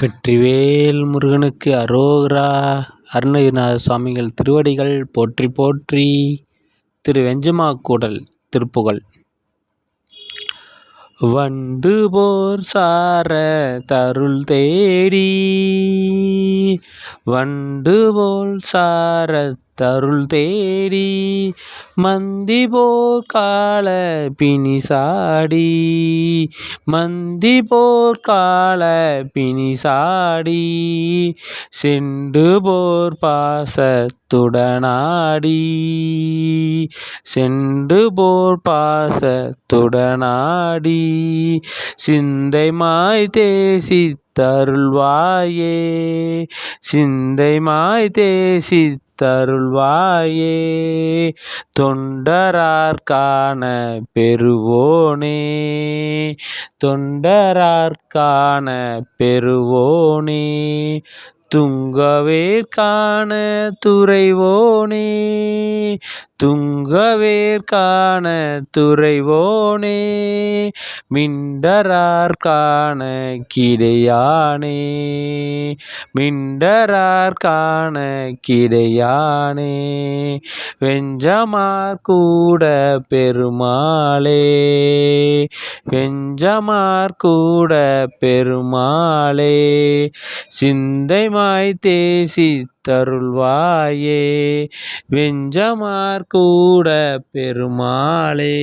வெற்றிவேல் முருகனுக்கு அரோகரா. அருணகிரிநாத சுவாமிகள் திருவடிகள் போற்றி போற்றி. திரு வெஞ்சமாக்கூடல் திருப்புகழ். வண்டு போர் சார தருள் தேடி. வண்டு போல் சார தருள் தேடி மந்தி போர் கால பிணிசாடி மந்தி போர் கால பிணிசாடி செண்டு போர் பாசத்துடனாடி செண்டு போர் பாசத்துடனாடி சிந்தை மாய் தேசி தருள்வாயே சிந்தை மாய் தேசி தருள்வாயே. தொண்டரார்கான பெறுவோனே. தொண்டரார்கான பெறுவோனே. துங்கவேற்கான துறைவோனே. துங்கவேற்கான துறைவோனே மிண்டரார்கான கிடையானே மிண்டரார்கான கிடையானே. வெஞ்சமார் கூட பெருமாளே வெஞ்சமார் கூட பெருமாளே சிந்தைமாய் தேசி தருள்வாயே. வெஞ்சமார் கூட பெருமாளே.